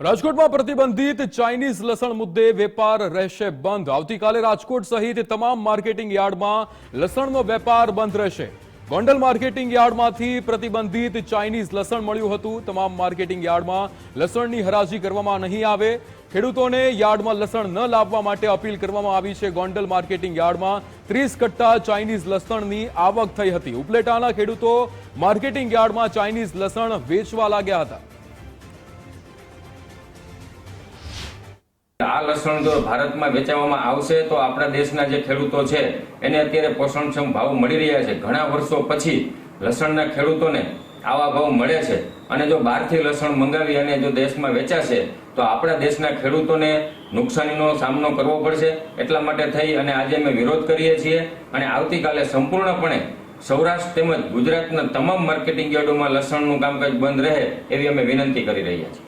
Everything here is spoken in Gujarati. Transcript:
રાજકોટમાં પ્રતિબંધિત ચાઇનીઝ લસણ મુદ્દે વેપાર રહેશે બંધ. આવતીકાલે રાજકોટ સહિત તમામ માર્કેટિંગ યાર્ડમાં લસણનો વેપાર બંધ રહેશે. ગોંડલ માર્કેટિંગ યાર્ડમાંથી પ્રતિબંધિત ચાઇનીઝ લસણ મળ્યું હતું. તમામ માર્કેટિંગ યાર્ડમાં લસણની હરાજી કરવામાં નહીં આવે. ખેડૂતોને યાર્ડમાં લસણ ન લાવવા માટે અપીલ કરવામાં આવી છે. ગોંડલ માર્કેટિંગ યાર્ડમાં ત્રીસ કટ્ટા ચાઇનીઝ લસણની આવક થઈ હતી. ઉપલેટાના ખેડૂતો માર્કેટિંગ યાર્ડમાં ચાઇનીઝ લસણ વેચવા લાગ્યા હતા. આ લસણ જો ભારતમાં વેચાવામાં આવશે, તો આપણા દેશના જે ખેડૂતો છે, એને અત્યારે પોષણક્ષમ ભાવ મળી રહ્યા છે. ઘણા વર્ષો પછી લસણના ખેડૂતોને આવા ભાવ મળે છે. અને જો બહારથી લસણ મંગાવી અને જો દેશમાં વેચાશે, તો આપણા દેશના ખેડૂતોને નુકસાનીનો સામનો કરવો પડશે. એટલા માટે થઈ અને આજે અમે વિરોધ કરીએ છીએ. અને આવતીકાલે સંપૂર્ણપણે સૌરાષ્ટ્ર તેમજ ગુજરાતના તમામ માર્કેટિંગ યાર્ડોમાં લસણનું કામકાજ બંધ રહે, એવી અમે વિનંતી કરી રહ્યા છીએ.